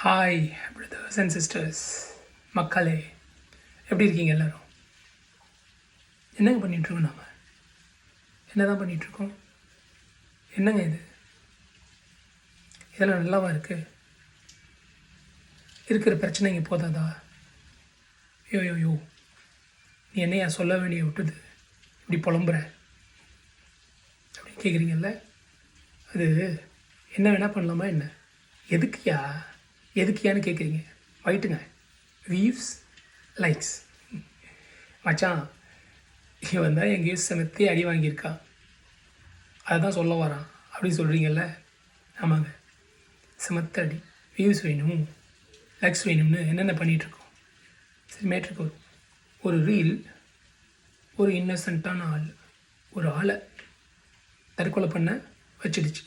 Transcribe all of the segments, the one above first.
Hi brothers and sisters மக்களே எப்படி இருக்கீங்க எல்லோரும்? என்னங்க பண்ணிகிட்ருக்கோம் நாம்? என்ன தான் பண்ணிகிட்ருக்கோம் என்னங்க இது? இதெல்லாம் நல்லாவா இருக்குது இருக்கிற பிரச்சனைங்க போதாதா? யோ யோ யோ நீ என்னையா சொல்ல வேண்டிய விட்டுது? இப்படி புலம்புற? அப்படின்னு கேட்குறீங்கல்ல அது என்ன வேணால் பண்ணலாமா என்ன? எதுக்குயா எதுக்கியான்னு கேட்குறீங்க வைட்டுங்க வீவ்ஸ் லைக்ஸ் மச்சான் இவன் தான் என் வியூஸ் செமத்தே அடி வாங்கியிருக்கா. அதை தான் சொல்ல வரான். அப்படின்னு சொல்கிறீங்கல்ல ஆமாங்க. செமத்த அடி. வியூஸ் வேணும். லைக்ஸ் வேணும்னு என்னென்ன பண்ணிகிட்ருக்கோம் சரி மேட்ருக்கு வரும். ஒரு ரீல் ஒரு இன்னசென்ட்டான ஆள் ஒரு ஆளை தற்கொலை பண்ண வச்சிடுச்சு.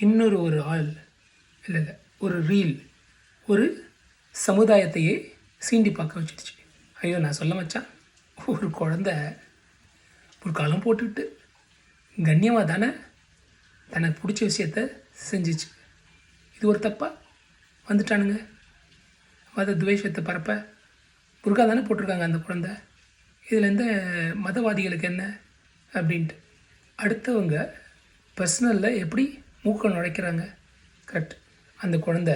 இன்னொரு ஒரு ஆள் இல்லை இல்லை ஒரு ரீல் ஒரு சமுதாயத்தையே சீண்டி பார்க்க வச்சிடுச்சு. ஐயோ நான் சொல்ல மச்சான் ஒரு குழந்த ஒரு காலம் போட்டுக்கிட்டு கண்ணியமாக தானே தனக்கு பிடிச்ச விஷயத்த செஞ்சிச்சு. இது ஒரு தப்பாக வந்துட்டானுங்க. மத துவேஷத்தை பரப்ப புர்கா தானே போட்டிருக்காங்க அந்த குழந்தை. இதில் இந்த மதவாதிகளுக்கு என்ன அப்படின்ட்டு. அடுத்தவங்க பர்சனலில் எப்படி மூக்கம் நுழைக்கிறாங்க? கரெக்ட் அந்த குழந்தை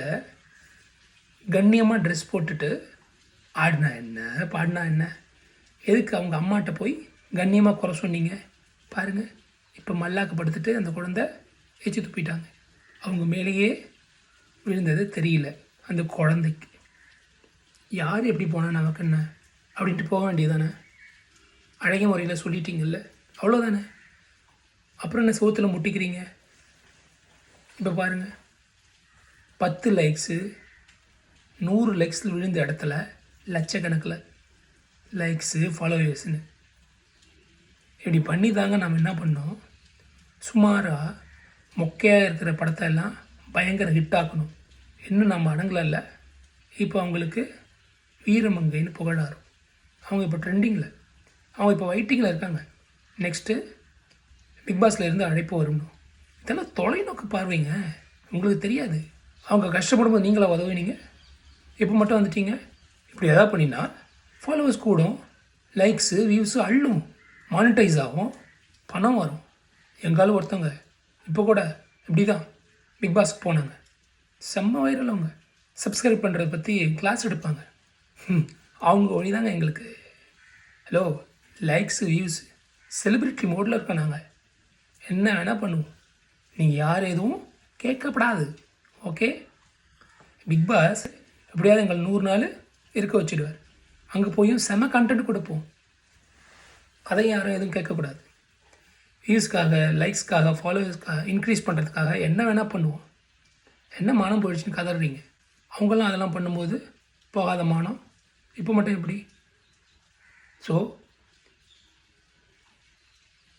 கண்ணியமாக ட்ரெஸ் போட்டுட்டு ஆடினா என்ன பாடினா என்ன? எதுக்கு அவங்க அம்மாட்ட போய் கண்ணியமாக குறை சொன்னீங்க? பாருங்கள் இப்போ மல்லாக்கப்படுத்துட்டு அந்த குழந்தை எச்சு துப்பிட்டாங்க. அவங்க மேலேயே விழுந்தது தெரியல அந்த குழந்தைக்கு. யார் எப்படி போனால் நமக்கு என்ன? அப்படின்ட்டு போக வேண்டியதானே அழகிய முறையில் சொல்லிட்டீங்கல்ல அவ்வளோதானே அப்புறம் என்ன சோத்தில் முட்டிக்கிறீங்க? இப்போ பாருங்கள் பத்து லைக்ஸு நூறு லைக்ஸில் விழுந்த இடத்துல லட்சக்கணக்கில் லைக்ஸு ஃபாலோவர்ஸ்னு இப்படி பண்ணி தாங்க நம்ம என்ன பண்ணோம்? சுமாராக மொக்கையாக இருக்கிற படத்தை எல்லாம் பயங்கர ஹிட் ஆக்கணும். இன்னும் நம்ம அடங்கல இப்போ அவங்களுக்கு வீரமங்கைன்னு புகழாரும். அவங்க இப்போ ட்ரெண்டிங்கில் அவங்க இப்போ வெயிட்டிங்கில் இருக்காங்க. நெக்ஸ்ட்டு பிக் பாஸில் இருந்து அழைப்பு வரணும் இதெல்லாம் தொலைநோக்கு பார்வைங்க. உங்களுக்கு தெரியாது. அவங்க கஷ்டப்படும் போது நீங்களா உதவினீங்க இப்போ மட்டும் வந்துட்டீங்க? இப்படி எதாவது பண்ணினா ஃபாலோவர்ஸ் கூடும் லைக்ஸு வியூஸு அள்ளும் மானிட்டைஸ் ஆகும் பணம் வரும். எங்காலும் ஒருத்தவங்க இப்போ கூட இப்படி தான் பிக் பாஸ்க்கு போனாங்க. செம்ம வைரல் அவங்க. சப்ஸ்கிரைப் பண்ணுறத பற்றி கிளாஸ் எடுப்பாங்க. ம், அவங்க வழி தாங்க எங்களுக்கு ஹலோ லைக்ஸு வியூஸ் செலிப்ரிட்டி மோடில் இருக்கோம் நாங்கள் என்ன வேணால் பண்ணுவோம். நீங்கள் யார் எதுவும் கேட்கப்படாது. ஓகே பிக் பாஸ் எப்படியாவது எங்கள் நூறு நாள் இருக்க வச்சிடுவார். அங்கே போயும் செம கண்டென்ட் கொடுப்போம் அதை யாரும் எதுவும் கேட்கக்கூடாது. வியூஸ்க்காக லைக்ஸ்க்காக ஃபாலோவர்ஸ்க்காக இன்க்ரீஸ் பண்ணுறதுக்காக என்ன வேணால் பண்ணுவோம். என்ன மானம் போயிடுச்சுன்னு கதறீங்க. அவங்களாம் அதெல்லாம் பண்ணும்போது போகாத மானம். இப்போ மட்டும் எப்படி? ஸோ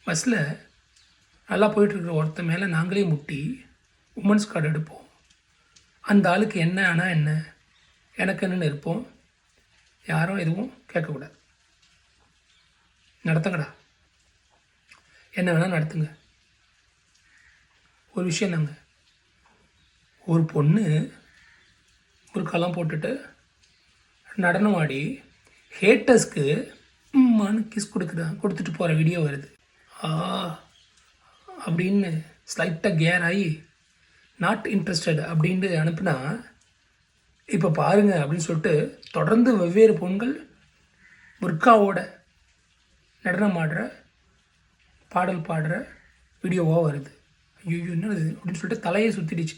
பஸ்ஸில் நல்லா போயிட்டுருக்குற ஒருத்தன் மேலே நாங்களே முட்டி உமன்ஸ் கார்டு எடுப்போம். அந்த ஆளுக்கு என்ன ஆனால் என்ன? எனக்குன்னு இருப்போம் யாரும் எதுவும் கேட்கக்கூடாது. நடத்துங்கடா. என்ன வேணால் நடத்துங்க. ஒரு விஷயம் தாங்க ஒரு பொண்ணு புர்காலாம் போட்டுட்டு நடனம் ஆடி ஹேட்டர்ஸ்க்கு மனு கிஸ் கொடுக்குதான் கொடுத்துட்டு போகிற வீடியோ வருது. ஆ அப்படின்னு ஸ்லைட்டாக கேர் ஆகி நாட் இன்ட்ரெஸ்டட் அப்படின்ட்டு அனுப்புனா இப்போ பாருங்க அப்படின்னு சொல்லிட்டு தொடர்ந்து வெவ்வேறு பொண்கள் புர்காவோட நடனம் ஆடுற பாடல் பாடுற வீடியோவாக வருது. ஐயோ என்னது அப்படின்னு சொல்லிட்டு தலையை சுற்றிடுச்சு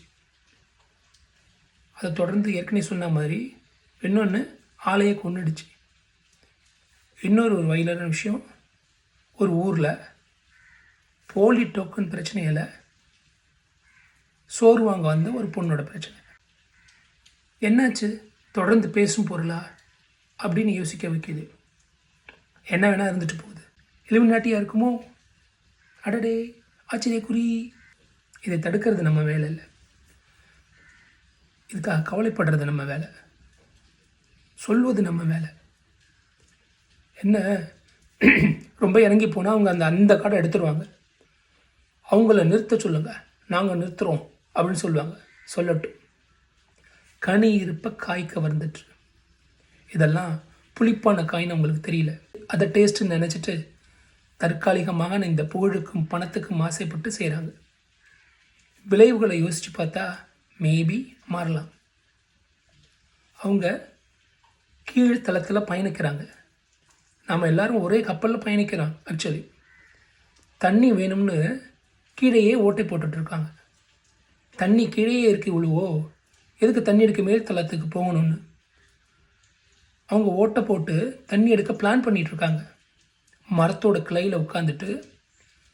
அதை தொடர்ந்து ஏற்கனவே சொன்ன மாதிரி இன்னொன்று ஆளையே கொண்டுடுச்சு இன்னொரு ஒரு வயலான விஷயம் ஒரு ஊரில் போலி டோக்கன் பிரச்சனையில் சோர்வாங்க வந்து வந்த ஒரு பொண்ணோட பிரச்சனை. என்னாச்சு? தொடர்ந்து பேசும் பொருளா? அப்படின்னு யோசிக்க வைக்குது. என்ன வேணால் இருந்துட்டு போகுது. இலுமினாட்டியாக இருக்குமோ? அடடே ஆச்சரியக்குறி. இதை தடுக்கிறது நம்ம வேலை இல்லை. இதுக்காக கவலைப்படுறது நம்ம வேலை. சொல்வது நம்ம வேலை. என்ன? ரொம்ப இறங்கி போனால் அவங்க அந்த அந்த காடை எடுத்துருவாங்க. அவங்கள நிறுத்த சொல்லுங்கள் நாங்கள் நிறுத்துகிறோம் அப்படின்னு சொல்லுவாங்க. சொல்லட்டும். கனி இருப்ப காய் கவர்ந்துட்டு இதெல்லாம் புளிப்பான காய்னு உங்களுக்கு தெரியல. அதை டேஸ்ட்டுன்னு நினச்சிட்டு தற்காலிகமாக இந்த புகழுக்கும் பணத்துக்கும் ஆசைப்பட்டு செய்கிறாங்க விளைவுகளை யோசித்து பார்த்தா மேபி மாறலாம். அவங்க கீழ்த்தளத்தில் பயணிக்கிறாங்க. நாம் எல்லாரும் ஒரே கப்பலில் பயணிக்கிறோம் ஆக்சுவலி தண்ணி வேணும்னு கீழேயே ஓட்டை போட்டுட்ருக்காங்க தண்ணி கீழேயே இருக்கு இவ்வளவோ எதுக்கு தண்ணி எடுக்க மேல் தளத்துக்கு போகணும்னு? அவங்க ஓட்டை போட்டு தண்ணி எடுக்க பிளான் பண்ணிகிட்ருக்காங்க மரத்தோட கிளையில் உட்காந்துட்டு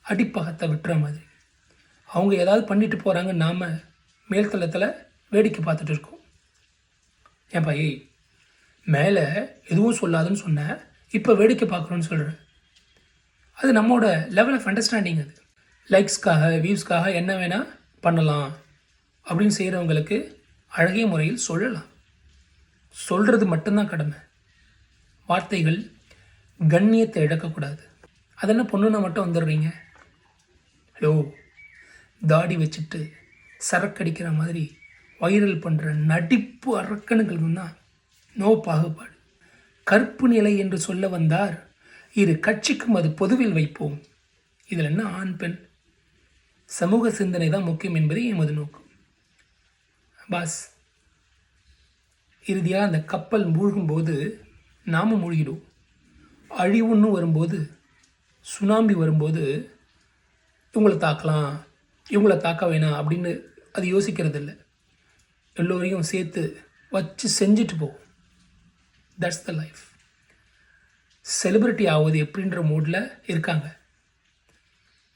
அடிப்பகத்தை விட்டுற மாதிரி. அவங்க ஏதாவது பண்ணிட்டு போகிறாங்க நாம் மேல்தளத்தில் வேடிக்கை பார்த்துட்டு இருக்கோம். ஏன்பா ஏய் மேலே எதுவும் சொல்லாதுன்னு சொன்னேன் இப்போ வேடிக்கை பார்க்குறோன்னு சொல்கிறேன் அது நம்மளோட லெவல் ஆஃப் அண்டர்ஸ்டாண்டிங் அது. லைக்ஸ்க்காக வியூஸ்க்காக என்ன வேணால் பண்ணலாம். அப்படின்னு செய்கிறவங்களுக்கு அழகிய முறையில் சொல்லலாம். சொல்கிறது மட்டும்தான் கடமை. வார்த்தைகள் கண்ணியத்தை இழக்கக்கூடாது. அதென்ன பொண்ணுன்னா மட்டும் வந்துடுறீங்க? ஹலோ தாடி வச்சுட்டு சரக்கடிக்கிற மாதிரி வைரல் பண்ணுற நடிப்பு அரக்கணுங்களுக்கு தான் நோ பாகுபாடு. கற்பு நிலை என்று சொல்ல வந்தார். இரு கட்சிக்கும் அது பொதுவில் வைப்போம். இதில் என்ன ஆண் பெண்? சமூக சிந்தனை தான் முக்கியம் என்பதே எமது நோக்கம். பாஸ் இறுதியாக அந்த கப்பல் மூழ்கும்போது நாம மூழ்கிடுவோம். அழிவுன்னு வரும்போது சுனாமி வரும்போது இவங்களை தாக்கலாம் இவங்களை தாக்க வேணாம் அப்படின்னு அது யோசிக்கிறது இல்லை எல்லோரையும் சேர்த்து வச்சு செஞ்சுட்டு போகும் தட்ஸ் த லைஃப் செலிபிரிட்டி ஆகுது எப்படின்ற மூடில் இருக்காங்க.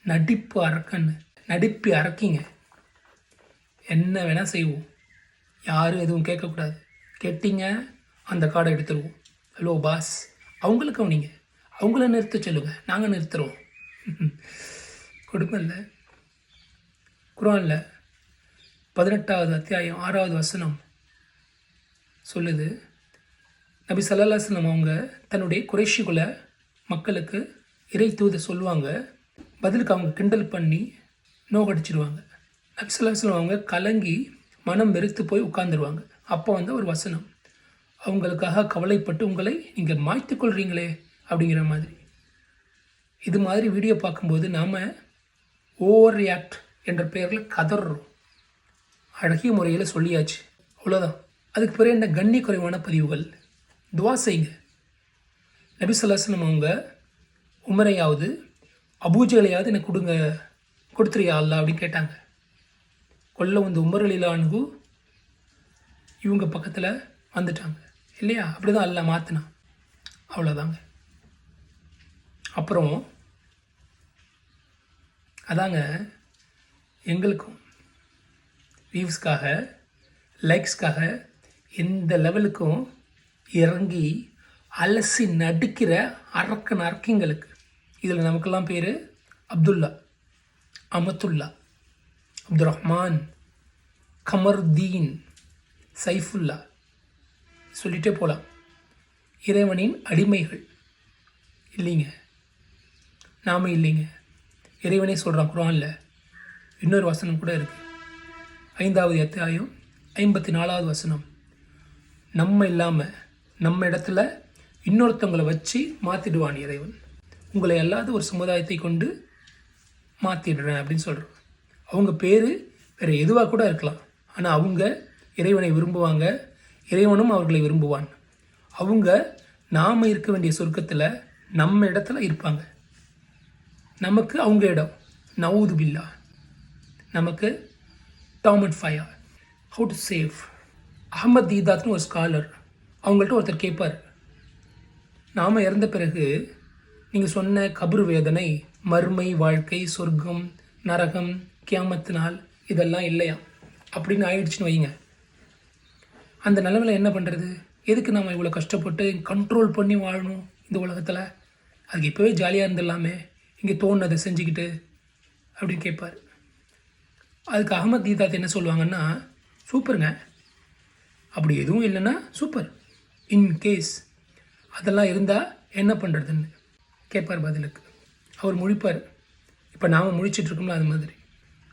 நடிப்பு அறக்கன்னு நடிப்பு அறக்கிங்க. என்ன வேணால் செய்வோம். யாரும் எதுவும் கேட்கக்கூடாது. கேட்டீங்க அந்த கார்டை எடுத்துருவோம். ஹலோ பாஸ் அவங்களுக்கு கவனிங்க. அவங்கள நிறுத்த சொல்லுங்கள் நாங்கள் நிறுத்துகிறோம் கொடுமை இல்லை. குரானில் பதினெட்டாவது அத்தியாயம் ஆறாவது வசனம் சொல்லுது. நபி சல்லாஸ்லம் அவங்க தன்னுடைய குறைஷிகுல மக்களுக்கு இறை தூத சொல்லுவாங்க. பதிலுக்கு அவங்க கிண்டல் பண்ணி நோகடிச்சிருவாங்க. நபி சல்லாஸ்லம் அவங்க கலங்கி மனம் வெறுத்து போய் உட்காந்துருவாங்க அப்போ வந்து ஒரு வசனம். அவங்களுக்காக கவலைப்பட்டு உங்களை நீங்கள் மாய்த்து கொள்கிறீங்களே அப்படிங்கிற மாதிரி. இது மாதிரி வீடியோ பார்க்கும்போது நாம் ஓவர் ரியாக்ட் என்ற பெயரில் கதறோம் அழகிய முறையில் சொல்லியாச்சு. அவ்வளோதான் அதுக்கு பிறகு என்ன கண்ணி குறைவான பதிவுகள்? துவா செய்யுங்க. நபி அவங்க உமரையாவது அபூஜைகளையாவது எனக்கு கொடுங்க கொடுத்துறியா அல்ல அப்படின்னு கேட்டாங்க. கொல்ல வந்து உமரலிலானு இவங்க பக்கத்தில் வந்துட்டாங்க. இல்லையா? அப்படி தான் அல்ல மாற்றினான் அவ்வளோதாங்க அப்புறம் அதாங்க எங்களுக்கும் வியூஸ்க்காக லைக்ஸ்க்காக எந்த லெவலுக்கும் இறங்கி அலசி நடிக்கிற அரக்கன் அரக்கிங்களுக்கு. இதில் நமக்கெல்லாம் பேர் அப்துல்லா அமத்துல்லா. அப்துல் ரஹ்மான் கமருதீன் சைஃபுல்லா. சொல்லிகிட்டே போகலாம் இறைவனின் அடிமைகள். இல்லைங்க. நாம இல்லைங்க. இறைவனே சொல்கிறான் குரானில். இன்னொரு வசனம் கூட இருக்குது ஐந்தாவது அத்தியாயம் ஐம்பத்தி நாலாவது வசனம். நம்ம இல்லாமல் நம்ம இடத்துல இன்னொருத்தவங்களை வச்சு மாற்றிடுவான் இறைவன். உங்களை அல்லாத ஒரு சமுதாயத்தை கொண்டு மாற்றிடுறேன் அப்படின்னு சொல்கிறோம் அவங்க பேர் வேறு எதுவாக கூட இருக்கலாம். ஆனால் அவங்க இறைவனை விரும்புவாங்க. இறைவனும் அவர்களை விரும்புவான். அவங்க நாம் இருக்க வேண்டிய சொர்க்கத்தில் நம்ம இடத்துல இருப்பாங்க. நமக்கு அவங்க இடம். நவுது பில்லா. நமக்கு டாமட் ஃபயா. Fire how to save Ahmed தீதாத்னு ஒரு ஸ்காலர் அவங்கள்ட்ட ஒருத்தர் கேட்பார் நாம் இறந்த பிறகு நீங்கள் சொன்ன கபரு வேதனை மறுமை வாழ்க்கை சொர்க்கம் நரகம் கியாமத்து நாள் இதெல்லாம் இல்லையா? அப்படின்னு ஆயிடுச்சுன்னு வைங்க அந்த நிலமையில் என்ன பண்ணுறது எதுக்கு நம்ம இவ்வளோ கஷ்டப்பட்டு கண்ட்ரோல் பண்ணி வாழணும் இந்த உலகத்தில்? அதுக்கு இப்போவே ஜாலியாக இருந்துடலாமே. இங்கே தோணுனதை செஞ்சுக்கிட்டு அப்படின்னு கேட்பார். அதுக்கு அகமத் தீதாத் என்ன சொல்லுவாங்கன்னா சூப்பருங்க. அப்படி எதுவும் இல்லைன்னா சூப்பர். இன் கேஸ் அதெல்லாம் இருந்தால் என்ன பண்ணுறதுன்னு கேட்பார் பதிலுக்கு. அவர் முழிப்பார். இப்போ நாம் முழிச்சிட்டு இருக்கோம்ல அது மாதிரி.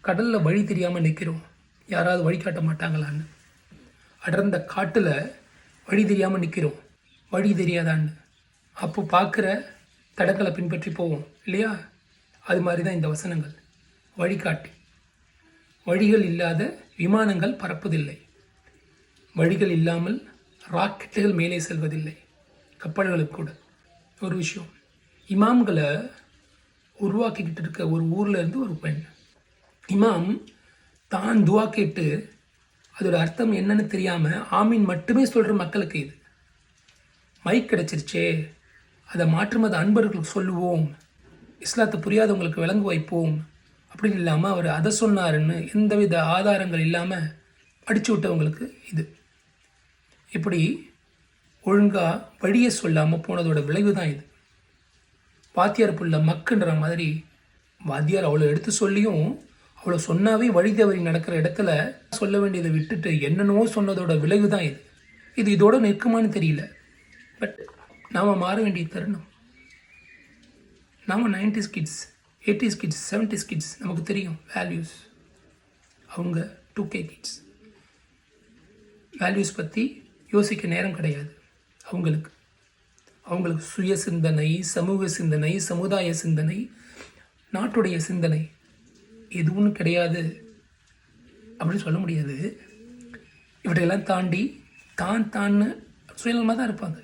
கடலில் வழி தெரியாமல் நிற்கிறோம் யாராவது வழிகாட்ட மாட்டாங்களான்னு. அடர்ந்த காட்டில் வழி தெரியாமல் நிற்கிறோம் வழி தெரியாதான்னு. அப்போ பார்க்குற தடங்களை பின்பற்றி போவோம். இல்லையா? அது மாதிரி தான் இந்த வசனங்கள். வழிகாட்டி. வழிகள் இல்லாத விமானங்கள் பறப்பதில்லை. வழிகள் இல்லாமல் ராக்கெட்டுகள் மேலே செல்வதில்லை. கப்பல்களுக்கு கூட. ஒரு விஷயம். இமாம்களை உருவாக்கிக்கிட்டு இருக்க ஒரு ஊரில் இருந்து ஒரு பெண். இமாம் தான் துவா கேட்டு அதோட அர்த்தம் என்னன்னு தெரியாமல் ஆமீன் மட்டுமே சொல்கிற மக்களுக்கு இது. மைக் கிடச்சிருச்சே. அதை மாற்று மத அன்பர்களுக்கு சொல்லுவோம். இஸ்லாத்தை புரியாதவங்களுக்கு விளங்கு வைப்போம். அப்படின்னு இல்லாமல் அவர் அதை சொன்னாருன்னு எந்தவித ஆதாரங்கள் இல்லாமல் படிச்சு விட்டவங்களுக்கு இது. இப்படி ஒழுங்காக வழியை சொல்லாமல் போனதோட விளைவு தான் இது. வாத்தியார் புள்ள மக்குன்ற மாதிரி வாத்தியார் அவ்வளோ எடுத்து சொல்லியும் அவ்வளோ சொன்னாவே வழி தவறி நடக்கிற இடத்துல சொல்ல வேண்டியதை விட்டுட்டு என்னென்னவோ சொன்னதோட விளைவு தான் இது. இது இதோட நிற்குமான்னு தெரியல. பட் நாம் மாற வேண்டிய தருணம். நாம் nineties kids eighties kids seventies kids நமக்கு தெரியும் வேல்யூஸ் அவங்க டூ கே கிட்ஸ் வேல்யூஸ் பற்றி யோசிக்க நேரம் கிடையாது அவங்களுக்கு. அவங்களுக்கு சுய சிந்தனை சமூக சிந்தனை சமுதாய சிந்தனை நாட்டுடைய சிந்தனை. எதுவும் கிடையாது அப்படின்னு சொல்ல முடியாது. இவற்றையெல்லாம் தாண்டி தான் தான்னு சுயநலமாக தான் இருப்பாங்க.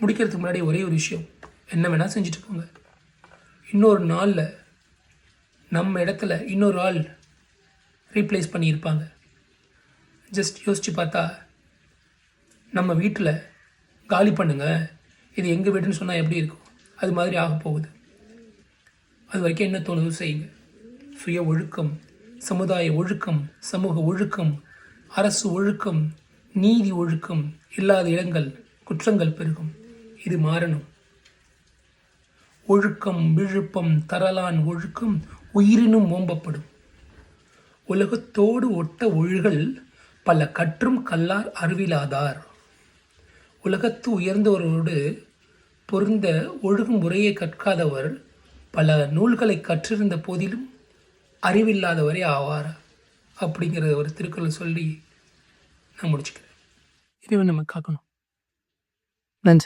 முடிக்கிறதுக்கு முன்னாடி ஒரே ஒரு விஷயம். என்ன வேணால் செஞ்சுட்டு போங்க இன்னொரு நாளில் நம்ம இடத்துல இன்னொரு ஆள் ரீப்ளேஸ் பண்ணியிருப்பாங்க. ஜஸ்ட் யோசித்து பார்த்தா நம்ம வீட்டில் காலி பண்ணுங்கள் இது எங்கள் வீடுன்னு சொன்னால் எப்படி இருக்கும்? அது மாதிரி ஆக போகுது. அது வரைக்கும் என்ன தோணுதோ செய்யுங்க. சுய ஒழுக்கம் சமுதாய ஒழுக்கம் சமூக ஒழுக்கம் அரசு ஒழுக்கம் நீதி ஒழுக்கம் இல்லாத இடங்கள் குற்றங்கள் பெருகும். இது மாறணும். ஒழுக்கம் விழுப்பம் தரலான் ஒழுக்கம் உயிரினும் ஓம்பப்படும். உலகத்தோடு ஒட்ட ஒழுகல் பல கற்றும் கல்லார் அறிவிலாதார் உலகத்து உயர்ந்தவரோடு பொருந்த ஒழுகும் முறையை கற்காதவர் பல நூல்களை கற்றிருந்த போதிலும் அறிவில்லாதவரே ஆவார்? அப்படிங்கிற ஒரு திருக்குறள் சொல்லி நான் முடிச்சுக்கிறேன். இறைவன் நம்ம காக்கணும். நன்றி.